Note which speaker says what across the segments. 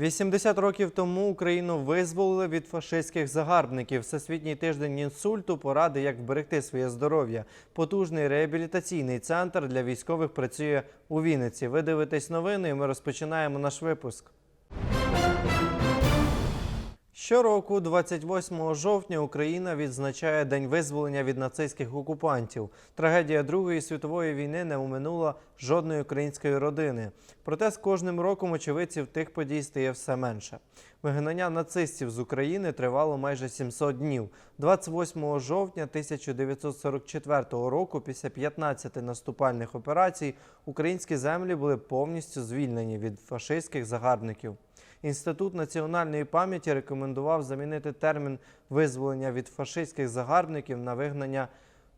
Speaker 1: 80 років тому Україну визволили від фашистських загарбників. Всесвітній тиждень інсульту поради, як вберегти своє здоров'я. Потужний реабілітаційний центр для військових працює у Вінниці. Ви дивитесь новини, і ми розпочинаємо наш випуск. Щороку, 28 жовтня, Україна відзначає День визволення від нацистських окупантів. Трагедія Другої світової війни не оминула жодної української родини. Проте з кожним роком очевидців тих подій стає все менше. Вигнання нацистів з України тривало майже 700 днів. 28 жовтня 1944 року, після 15 наступальних операцій, українські землі були повністю звільнені від фашистських загарбників. Інститут національної пам'яті рекомендував замінити термін визволення від фашистських загарбників на вигнання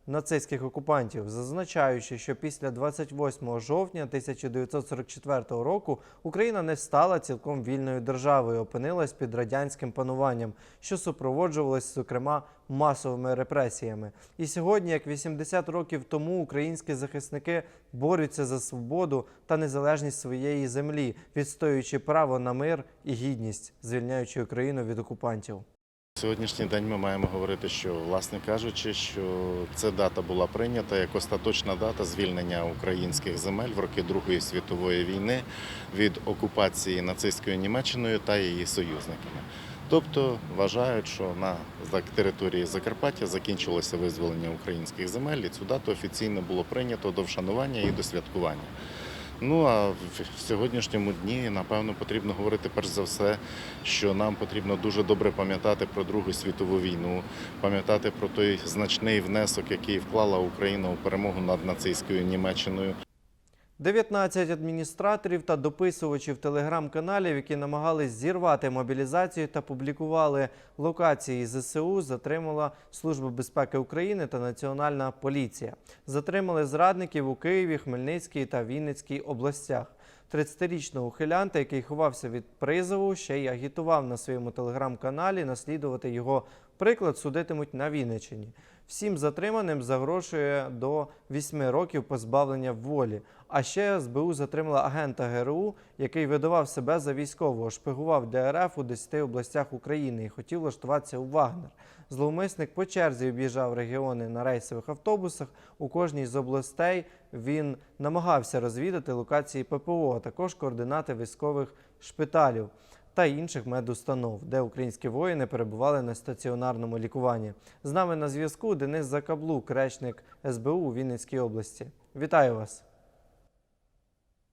Speaker 1: нацистських окупантів, зазначаючи, що після 28 жовтня 1944 року Україна не стала цілком вільною державою, опинилась під радянським пануванням, що супроводжувалось, зокрема, масовими репресіями. І сьогодні, як 80 років тому, українські захисники борються за свободу та незалежність своєї землі, відстоюючи право на мир і гідність, звільняючи Україну від окупантів.
Speaker 2: Сьогоднішній день ми маємо говорити, що, власне кажучи, що ця дата була прийнята як остаточна дата звільнення українських земель в роки Другої світової війни від окупації нацистською Німеччиною та її союзниками. Тобто вважають, що на території Закарпаття закінчилося визволення українських земель, і цю дату офіційно було прийнято до вшанування і до святкування. Ну а в сьогоднішньому дні, напевно, потрібно говорити перш за все, що нам потрібно дуже добре пам'ятати про Другу світову війну, пам'ятати про той значний внесок, який вклала Україна у перемогу над нацистською Німеччиною.
Speaker 1: 19 адміністраторів та дописувачів телеграм-каналів, які намагались зірвати мобілізацію та публікували локації ЗСУ, затримала Служба безпеки України та Національна поліція. Затримали зрадників у Києві, Хмельницькій та Вінницькій областях. 30-річного ухилянта, який ховався від призову, ще й агітував на своєму телеграм-каналі наслідувати його приклад судитимуть на Вінниччині. Всім затриманим загрожує до 8 років позбавлення волі. А ще СБУ затримала агента ГРУ, який видавав себе за військового, шпигував ДРФ у 10 областях України і хотів влаштуватися у Вагнер. Зловмисник по черзі об'їжджав регіони на рейсових автобусах. У кожній з областей він намагався розвідати локації ППО, а також координати військових шпиталів та інших медустанов, де українські воїни перебували на стаціонарному лікуванні. З нами на зв'язку Денис Закаблук, речник СБУ у Вінницькій області. Вітаю вас!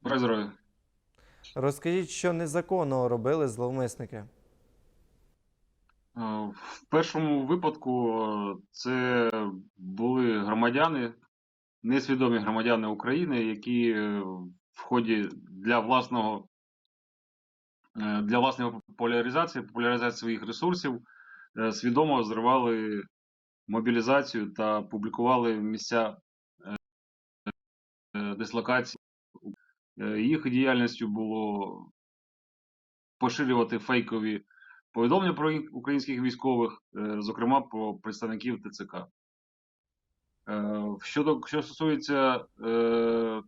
Speaker 3: Здоров'я.
Speaker 1: Розкажіть, що незаконного робили зловмисники.
Speaker 3: Е, В першому випадку е, це були громадяни, несвідомі громадяни України, які е, в ході для власного для власної популяризації, популяризації своїх ресурсів е, свідомо зривали мобілізацію та публікували місця е, е, дислокації. Е, Їх діяльністю було поширювати фейкові повідомлення про українських військових, е, зокрема про представників ТЦК. Е, Щодо що стосується е,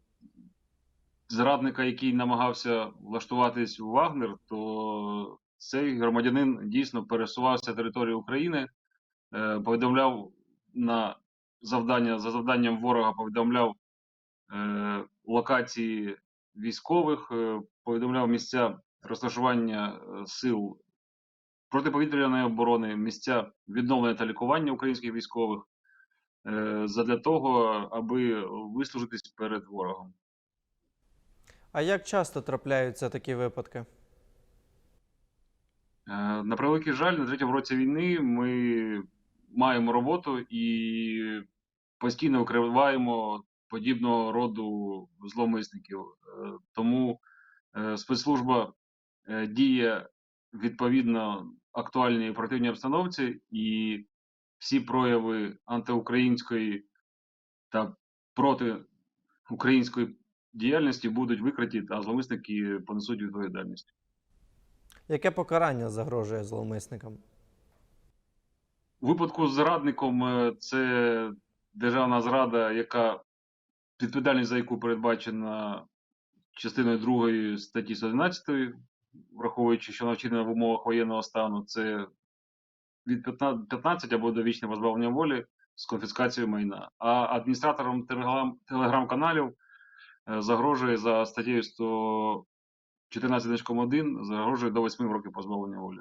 Speaker 3: зрадника, який намагався влаштуватись у Вагнер, то цей громадянин дійсно пересувався територією України, е, повідомляв на завдання за завданням ворога, повідомляв е, локації військових, е, повідомляв місця розташування сил протиповітряної оборони, місця відновлення та лікування українських військових задля того, аби вислужитись перед ворогом.
Speaker 1: А як часто трапляються такі випадки?
Speaker 3: Е, На превеликий жаль, на третьому році війни ми маємо роботу і постійно викриваємо подібного роду зловмисників. Е, Тому е, спецслужба діє відповідно актуальній оперативній обстановці, і всі прояви антиукраїнської та протиукраїнської діяльності будуть викриті, а зловмисники понесуть відповідальність.
Speaker 1: Яке покарання загрожує зловмисникам?
Speaker 3: У випадку з зрадником е, це державна зрада, яка відповідальність за яку передбачена частиною 2 статті 111 враховуючи, що навчені в умовах воєнного стану, це від 15 15 або довічне позбавлення волі з конфіскацією майна. А адміністраторам телеграм, телеграм-каналів загрожує за статтею 114.1 загрожує до 8 років позбавлення волі.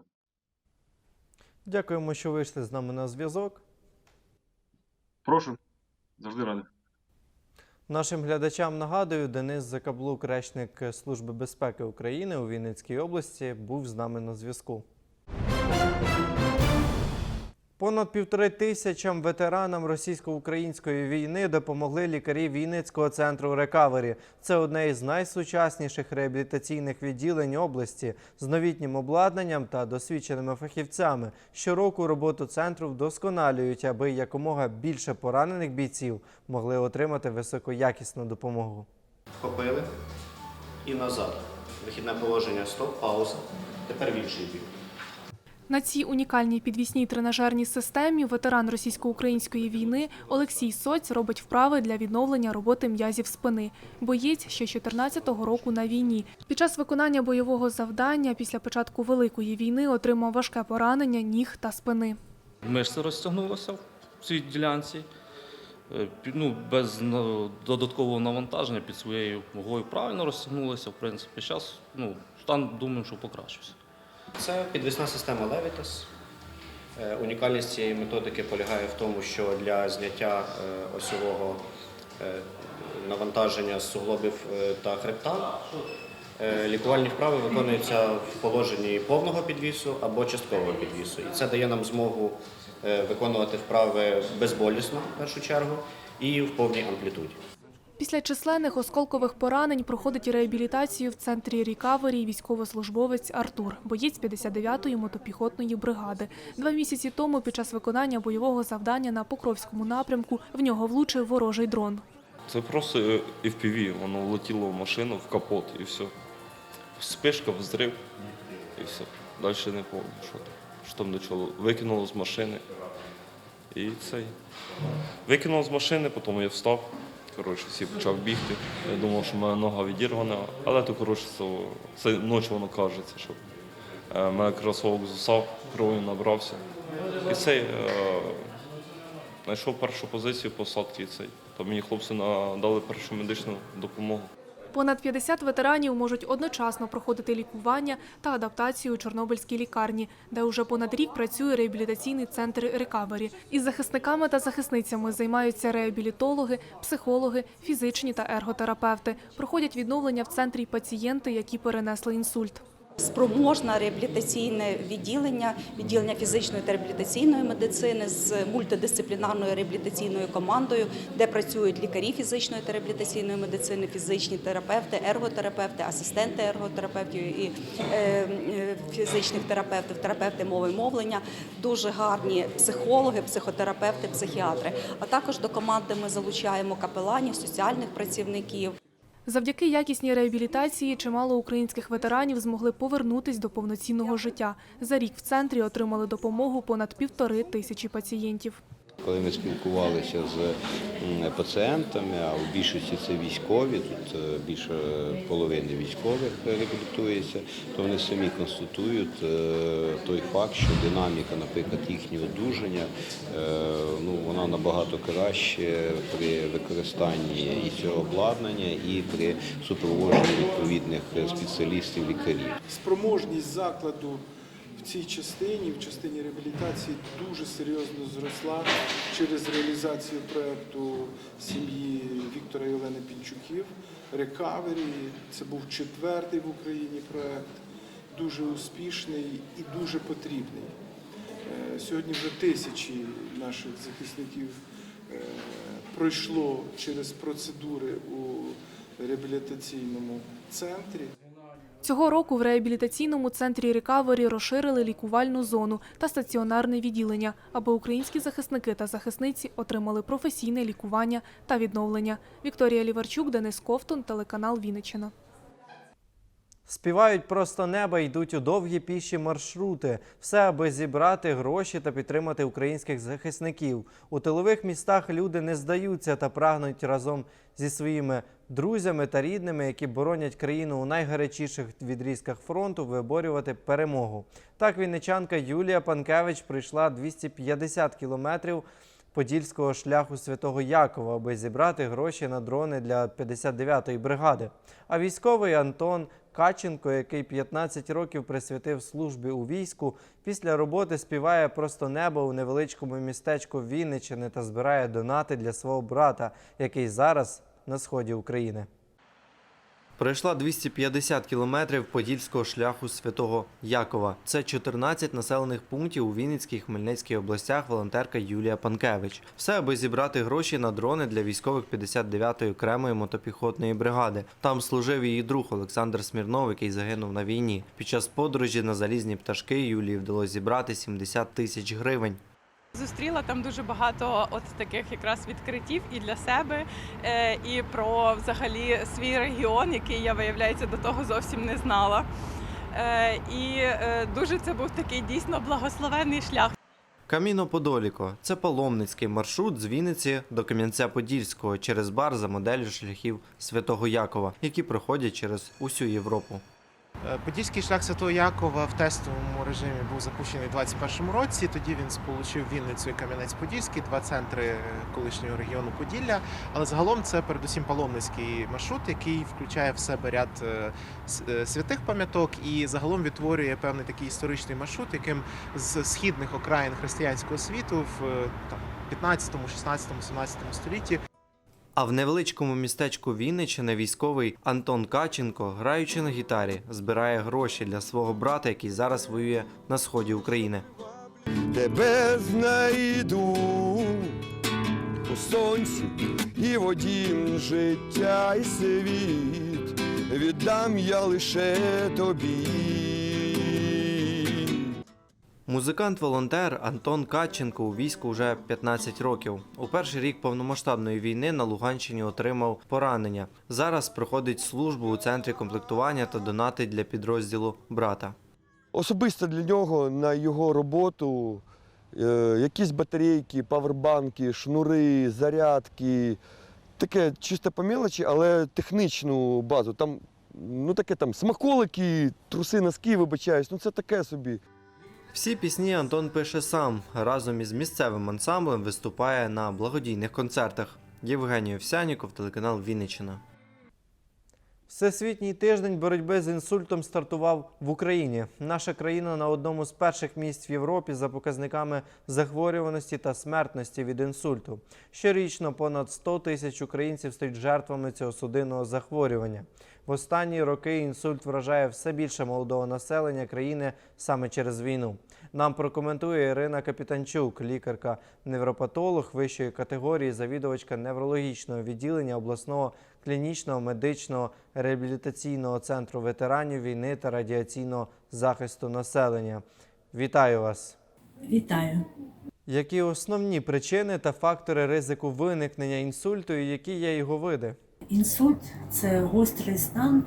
Speaker 1: Дякуємо, що вийшли з нами на зв'язок.
Speaker 3: Прошу, завжди радий.
Speaker 1: Нашим глядачам нагадую, Денис Закаблук, речник Служби безпеки України у Вінницькій області, був з нами на зв'язку. Понад півтори тисячам ветеранам російсько-української війни допомогли лікарі Вінницького центру рекавері. Це одне із найсучасніших реабілітаційних відділень області з новітнім обладнанням та досвідченими фахівцями. Щороку роботу центру вдосконалюють, аби якомога більше поранених бійців могли отримати високоякісну допомогу.
Speaker 4: Вхопили і назад. Вихідне положення, стоп, пауза. Тепер в інший бік.
Speaker 5: На цій унікальній підвісній тренажерній системі ветеран російсько-української війни Олексій Соць робить вправи для відновлення роботи м'язів спини. Боєць ще 14-го року на війні. Під час виконання бойового завдання після початку великої війни отримав важке поранення ніг та спини.
Speaker 6: Мишці розтягнулися в цій ділянці. Е, Ну, без додаткового навантаження під своєю вагою правильно розтягнулися. В принципі, зараз ну, стан думаю, що покращився.
Speaker 4: Це підвісна система Levitas. Е, Унікальність цієї методики полягає в тому, що для зняття е, осьового е, навантаження з суглобів та хребта лікувальні вправи виконуються в положенні повного підвісу або часткового підвісу. І це дає нам змогу виконувати вправи безболісно в першу чергу і в повній амплітуді.
Speaker 5: Після численних осколкових поранень проходить реабілітацію в центрі рікавері військовослужбовець Артур, боєць 59-ї мотопіхотної бригади. Два місяці тому під час виконання бойового завдання на Покровському напрямку в нього влучив ворожий дрон.
Speaker 6: Це просто е, FPV, воно влетіло в машину, в капот і все. Спишка, взрив і все. Далі не пам'ятаю, що там. Що там до чого. Викинуло з машини. І цей. Викинуло з машини, потім я встав. Коротше, всі почав бігти. Я думав, що мене нога відірвана, але то коротше, це, ночі воно кажеться, що е, мене кросовок зусав, кров'ю набрався. І цей е, знайшов першу позицію посадки цей. То мені хлопці надали першу медичну допомогу.
Speaker 5: Понад 50 ветеранів можуть одночасно проходити лікування та адаптацію у Чорнобильській лікарні, де уже понад рік працює реабілітаційний центр рекавері. Із захисниками та захисницями займаються реабілітологи, психологи, фізичні та ерготерапевти. Проходять відновлення в центрі пацієнти, які перенесли інсульт.
Speaker 7: Спроможне реабілітаційне відділення, відділення фізичної та реабілітаційної медицини з мультидисциплінарною реабілітаційною командою, де працюють лікарі фізичної та реабілітаційної медицини, фізичні терапевти, ерготерапевти, асистенти ерготерапевтів і е, е, фізичних терапевтів, терапевти мови мовлення, дуже гарні психологи, психотерапевти, психіатри. А також до команди ми залучаємо капеланів, соціальних працівників.
Speaker 5: Завдяки якісній реабілітації чимало українських ветеранів змогли повернутись до повноцінного життя. За рік в центрі отримали допомогу понад півтори тисячі пацієнтів.
Speaker 8: Коли ми спілкувалися з пацієнтами, а у більшості це військові, тут е, більше половини військових реабілітується, то вони самі констатують е, той факт, що динаміка, наприклад, їхнього одужання, е, ну, вона набагато краще при використанні і цього обладнання, і при супроводженні відповідних спеціалістів лікарів.
Speaker 9: спроможність закладу в цій частині, в частині реабілітації, дуже серйозно зросла через реалізацію проекту сім'ї Віктора і Олени Пінчуків. Рекавері. Це був четвертий в Україні проект, дуже успішний і дуже потрібний. Е, Сьогодні вже тисячі наших захисників е, пройшло через процедури у реабілітаційному центрі.
Speaker 5: Цього року в реабілітаційному центрі рекавері розширили лікувальну зону та стаціонарне відділення, аби українські захисники та захисниці отримали професійне лікування та відновлення. Вікторія Ліварчук, Денис Ковтун, телеканал Вінниччина.
Speaker 1: Співають просто неба, йдуть у довгі піші маршрути, все аби зібрати гроші та підтримати українських захисників. У тилових містах люди не здаються та прагнуть разом зі своїми друзями та рідними, які боронять країну у найгарячіших відрізках фронту, виборювати перемогу. Так вінничанка Юлія Панкевич прийшла 250 кілометрів подільського шляху Святого Якова, аби зібрати гроші на дрони для 59-ї бригади. А військовий Антон Каченко, який 15 років присвятив службі у війську, після роботи співає просто небо у невеличкому містечку Вінниччини та збирає донати для свого брата, який зараз на сході України. Пройшла 250 кілометрів подільського шляху Святого Якова. Це 14 населених пунктів у Вінницькій і Хмельницькій областях. Волонтерка Юлія Панкевич. Все, аби зібрати гроші на дрони для військових 59-ї окремої мотопіхотної бригади. Там служив її друг Олександр Смірнов, який загинув на війні. Під час подорожі на залізні пташки Юлії вдалося зібрати 70 тисяч гривень.
Speaker 10: Зустріла там дуже багато от таких якраз відкриттів і для себе, е, і про взагалі свій регіон, який я виявляється до того зовсім не знала. Е, І е, дуже це був такий дійсно благословенний шлях.
Speaker 1: Каміно Подоліко це паломницький маршрут з Вінниці до Кам'янця-Подільського через бар за моделлю шляхів Святого Якова, які проходять через усю Європу.
Speaker 11: Е, Подільський шлях Святого Якова в тестовому режимі був запущений у 2021 році. Тоді він сполучив Вінницю і Кам'янець-Подільський, два центри колишнього регіону Поділля. Але загалом це передусім паломницький маршрут, який включає в себе ряд е, е, святих пам'яток і загалом відтворює певний такий історичний маршрут, яким з східних окраїн християнського світу в там 15, 16, 17 столітті
Speaker 1: А в невеличкому містечку Вінниччини військовий Антон Каченко, граючи на гітарі, збирає гроші для свого брата, який зараз воює на сході України.
Speaker 12: тебе знайду у сонці і воді життя і світ віддам я лише тобі.
Speaker 1: Музикант-волонтер Антон Каченко у війську вже 15 років. У перший рік повномасштабної війни на Луганщині отримав поранення. Зараз проходить службу у центрі комплектування та донатить для підрозділу брата.
Speaker 12: Особисто для нього на його роботу е, якісь батарейки, павербанки, шнури, зарядки. Таке чисто по мелочі, але технічну базу. Там, ну таке там смаколики, труси, носки, вибачаюсь, ну це таке собі.
Speaker 1: Всі пісні Антон пише сам. Разом із місцевим ансамблем виступає на благодійних концертах. Євгеній Овсяніков, телеканал Вінниччина. Всесвітній тиждень боротьби з інсультом стартував в Україні. Наша країна на одному з перших місць в Європі за показниками захворюваності та смертності від інсульту. Щорічно понад 100 тисяч українців стають жертвами цього судинного захворювання. В останні роки інсульт вражає все більше молодого населення країни саме через війну. Нам прокоментує Ірина Капітанчук, лікарка-невропатолог вищої категорії, завідувачка неврологічного відділення обласного клінічного медичного реабілітаційного центру ветеранів війни та радіаційного захисту населення. Вітаю вас!
Speaker 13: Вітаю.
Speaker 1: Які основні причини та фактори ризику виникнення інсульту і які є його види?
Speaker 13: Інсульт це гострий стан,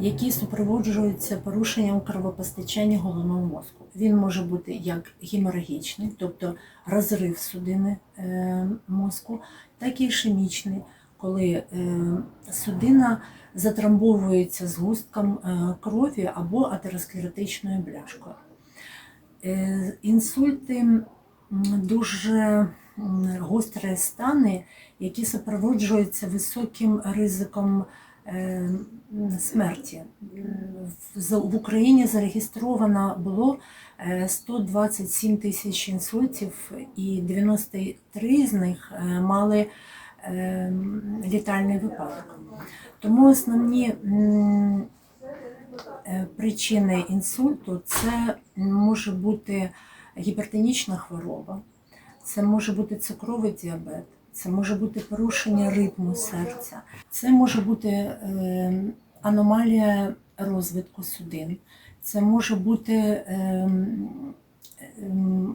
Speaker 13: який супроводжується порушенням кровопостачання головного мозку. Він може бути як геморагічний, тобто розрив судини е, мозку, так і ішемічний, коли е, судина затрамбовується згустком е, крові або атеросклеротичною бляшкою. Е, інсульти дуже гострі стани, які супроводжуються високим ризиком смерті. В- Україні зареєстровано було е, 127 тисяч інсультів, і 93 з них мали літальний випадок. Тому основні е, причини інсульту це може бути гіпертонічна хвороба, це може бути цукровий діабет, це може бути порушення ритму серця, це може бути е, аномалія розвитку судин, це може бути ем,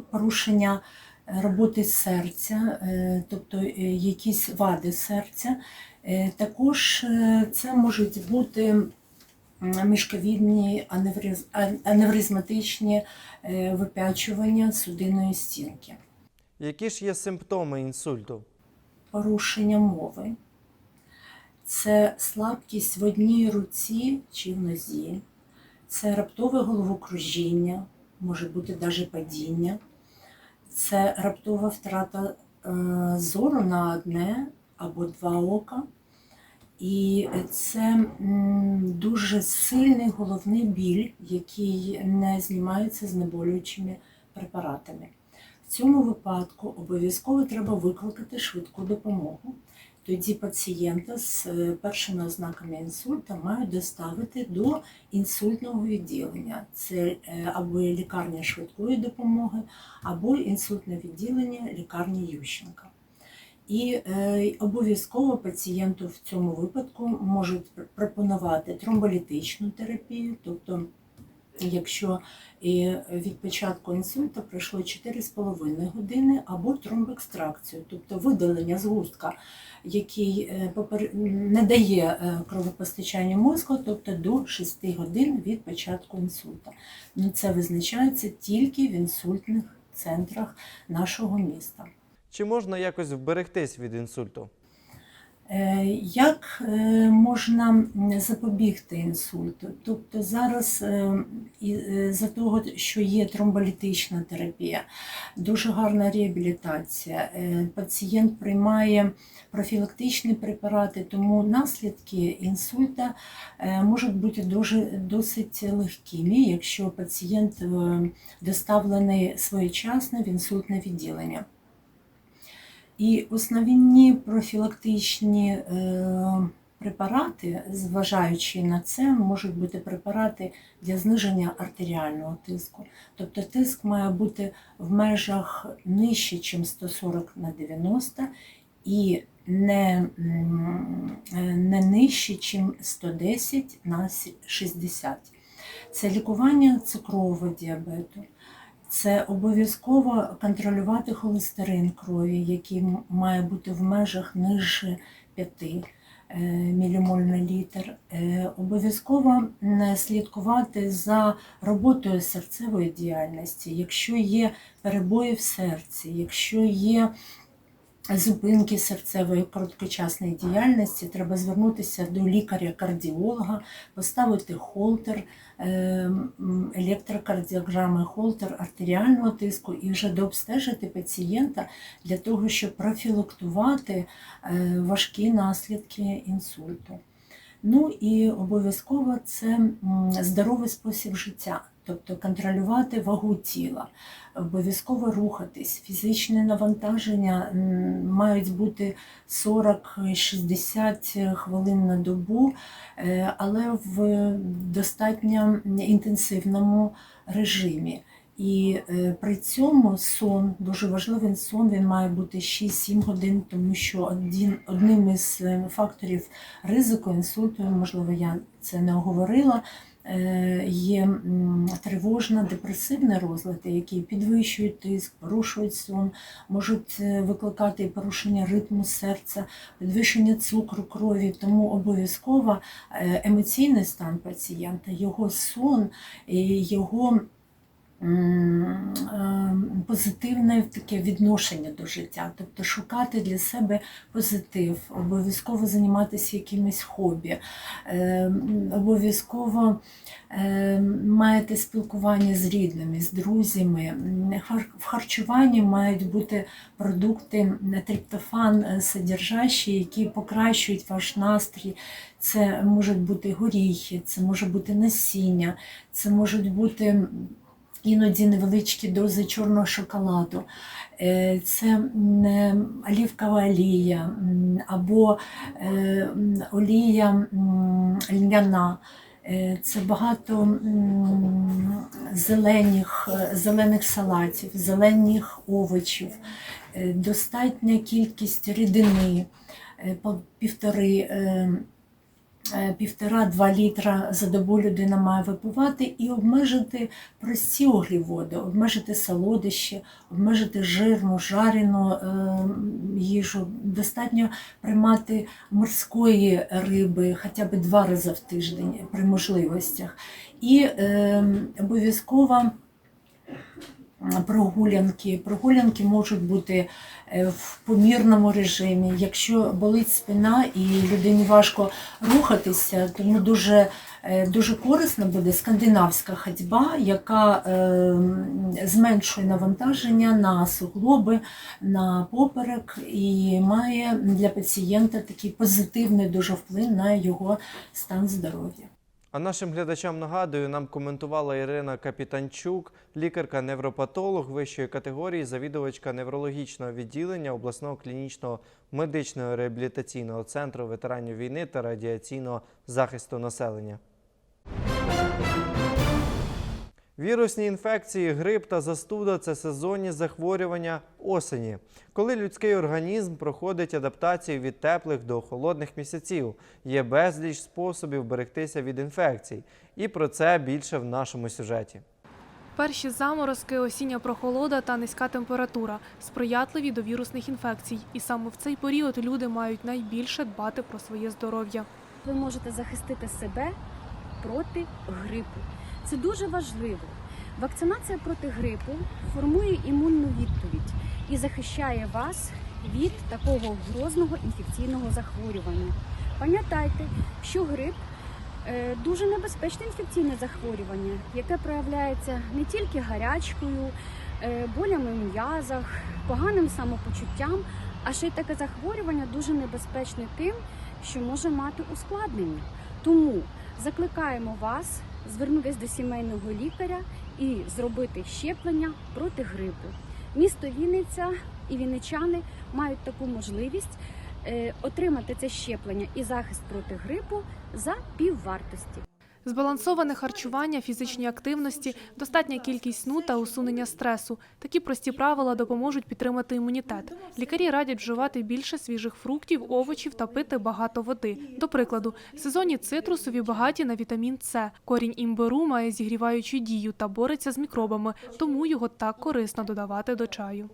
Speaker 13: порушення роботи серця, е, тобто е, якісь вади серця. Е, Також це можуть бути мішковідні аневризматичні випячування судинної стінки.
Speaker 1: Які ж є симптоми інсульту?
Speaker 13: порушення мови, це слабкість в одній руці чи в нозі, це раптове головокружіння, може бути навіть падіння, це раптова втрата е, зору на одне або два ока. І це дуже сильний головний біль, який не знімається знеболюючими препаратами. В цьому випадку обов'язково треба викликати швидку допомогу. Тоді пацієнта з е, першими ознаками інсульта мають доставити до інсультного відділення. Це е, або лікарня швидкої допомоги, або інсультне відділення лікарні Ющенка. І е, обов'язково пацієнту в цьому випадку можуть пропонувати тромболітичну терапію, тобто якщо і від початку інсульту пройшло 4,5 години, або тромбекстракцію, тобто видалення згустка, який е, не дає е, кровопостачання мозку, тобто до 6 годин від початку інсульту. Ну, Це визначається тільки в інсультних центрах нашого міста.
Speaker 1: Чи можна якось вберегтись від інсульту?
Speaker 13: Е, Як е, можна запобігти інсульту? Тобто зараз е, за того, що є тромболітична терапія, дуже гарна реабілітація. Пацієнт приймає профілактичні препарати, тому наслідки інсульта можуть бути дуже досить легкими, якщо пацієнт доставлений своєчасно в інсультне відділення. І основні профілактичні е, препарати, зважаючи на це, можуть бути препарати для зниження артеріального тиску. Тобто тиск має бути в межах нижче, ніж 140 на 90 і не, не нижче, ніж 110 на 60. Це лікування цукрового діабету. Це обов'язково контролювати холестерин крові, який має бути в межах нижче 5 е, мілімоль на літр. Е, Обов'язково слідкувати за роботою серцевої діяльності. Якщо є перебої в серці, якщо є зупинки серцевої короткочасної діяльності, треба звернутися до лікаря-кардіолога, поставити холтер, е, електрокардіограми, холтер артеріального тиску і вже дообстежити пацієнта для того, щоб профілактувати е, важкі наслідки інсульту. Ну і обов'язково це здоровий спосіб життя, тобто контролювати вагу тіла, обов'язково рухатись. Фізичне навантаження мають бути 40-60 хвилин на добу, е, але в достатньо інтенсивному режимі. І е, при цьому сон, дуже важливий сон, він має бути 6-7 годин, тому що один, одним із е, факторів ризику інсульту, можливо, я це не оговорила, є тривожна, тривожно-депресивні розлади, які підвищують тиск, порушують сон, можуть е, викликати порушення ритму серця, підвищення цукру крові. Тому обов'язково е, емоційний стан пацієнта, його сон, його е, позитивне таке відношення до життя, тобто шукати для себе позитив, обов'язково займатися якимось хобі, е, обов'язково е, маєте спілкування з рідними, з друзями. В харчуванні мають бути продукти триптофан е, содержащі, які покращують ваш настрій. Це можуть бути горіхи, це може бути насіння, це можуть бути іноді невеличкі дози чорного шоколаду. Е, Це е, олівкова олія або е, олія льняна. Це багато зелених, зелених салатів, зелених овочів, достатня кількість рідини, півтори е, е, півтора-два літра за добу людина має випивати і обмежити прості угліводи, обмежити солодощі, обмежити жирну, жарену е, їжу. Достатньо приймати морської риби хоча б два рази в тиждень при можливостях. І е, обов'язково прогулянки. Прогулянки можуть бути е, в помірному режимі. Якщо болить спина і людині важко рухатися, тому дуже, е, дуже корисна буде скандинавська ходьба, яка е, зменшує навантаження на суглоби, на поперек і має для пацієнта такий позитивний дуже вплив на його стан здоров'я.
Speaker 1: А нашим глядачам нагадую, нам коментувала Ірина Капітанчук, лікарка-невропатолог вищої категорії, завідувачка неврологічного відділення обласного клінічного медичного реабілітаційного центру ветеранів війни та радіаційного захисту населення. Вірусні інфекції, грип та застуда це сезонні захворювання осені, коли людський організм проходить адаптацію від теплих до холодних місяців. Є безліч способів берегтися від інфекцій. І про це більше в нашому сюжеті.
Speaker 5: Перші заморозки, осіння прохолода та низька температура сприятливі до вірусних інфекцій. І саме в цей період люди мають найбільше дбати про своє здоров'я.
Speaker 14: ви можете захистити себе проти грипу. Це дуже важливо. Вакцинація проти грипу формує імунну відповідь і захищає вас від такого грозного інфекційного захворювання. Пам'ятайте, що грип е, дуже небезпечне інфекційне захворювання, яке проявляється не тільки гарячкою, е, болями в м'язах, поганим самопочуттям, а ще й таке захворювання дуже небезпечне тим, що може мати ускладнення. Тому закликаємо вас звернутися до сімейного лікаря і зробити щеплення проти грипу. Місто Вінниця і вінничани мають таку можливість е, отримати це щеплення і захист проти грипу за піввартості.
Speaker 5: Збалансоване харчування, фізичні активності, достатня кількість сну та усунення стресу. Такі прості правила допоможуть підтримати імунітет. Лікарі радять вживати більше свіжих фруктів, овочів та пити багато води. До прикладу, сезонні цитрусові багаті на вітамін С. Корінь імбиру має зігріваючу дію та бореться з мікробами, тому його так корисно додавати до чаю.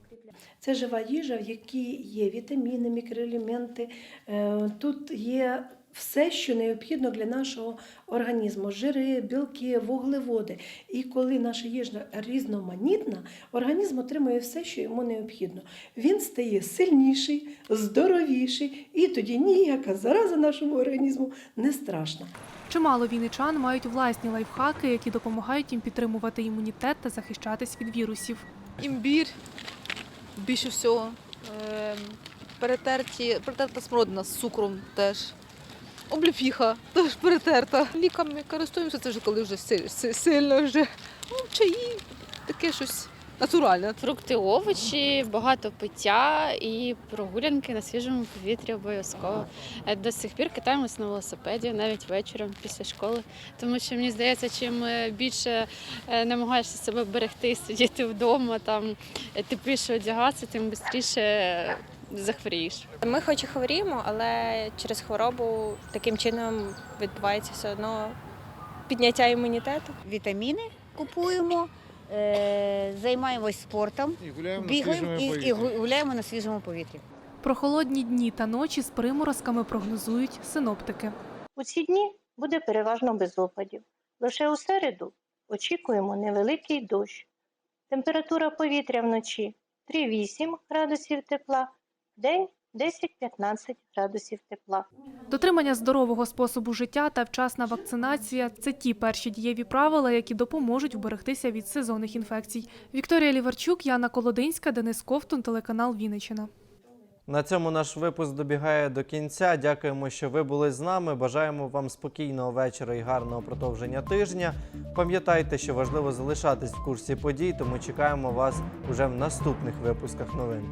Speaker 15: Це жива їжа, в якій є вітаміни, мікроелементи. Е, Тут є все, що необхідно для нашого організму: жири, білки, вуглеводи. І коли наша їжа різноманітна, організм отримує все, що йому необхідно. Він стає сильніший, здоровіший, і тоді ніяка зараза нашому організму не страшна.
Speaker 5: Чимало вінничан мають власні лайфхаки, які допомагають їм підтримувати імунітет та захищатись від вірусів.
Speaker 16: імбір більше всього. Е, перетерті, перетерта смородина з цукром теж. Обліпіха теж перетерта. Ліками користуємося, це вже коли вже си- си- сильно вже. Ну, чаї, таке щось натуральне.
Speaker 17: Фрукти, овочі, багато пиття і прогулянки на свіжому повітрі обов'язково. Е, До сих пір катаємось на велосипеді, навіть вечором після школи. Тому що мені здається, чим е, більше е, намагаєшся себе берегти, сидіти вдома, там тепліше одягатися, тим швидше захворієш.
Speaker 18: Ми хоч і хворіємо, але через хворобу таким чином відбувається все одно підняття імунітету.
Speaker 19: Вітаміни купуємо, е, займаємось спортом, бігаємо і, і гуляємо на свіжому повітрі.
Speaker 5: Прохолодні дні та ночі з приморозками прогнозують синоптики.
Speaker 20: У ці дні буде переважно без опадів. Лише у середу очікуємо невеликий дощ. Температура повітря вночі 3-8 градусів тепла, вдень 10-15 градусів тепла.
Speaker 5: Дотримання здорового способу життя та вчасна вакцинація це ті перші дієві правила, які допоможуть вберегтися від сезонних інфекцій. Вікторія Ліварчук, Яна Колодинська, Денис Ковтун, телеканал Вінниччина.
Speaker 1: На цьому наш випуск добігає до кінця. Дякуємо, що ви були з нами. Бажаємо вам спокійного вечора і гарного продовження тижня. Пам'ятайте, що важливо залишатись в курсі подій, тому чекаємо вас уже в наступних випусках новин.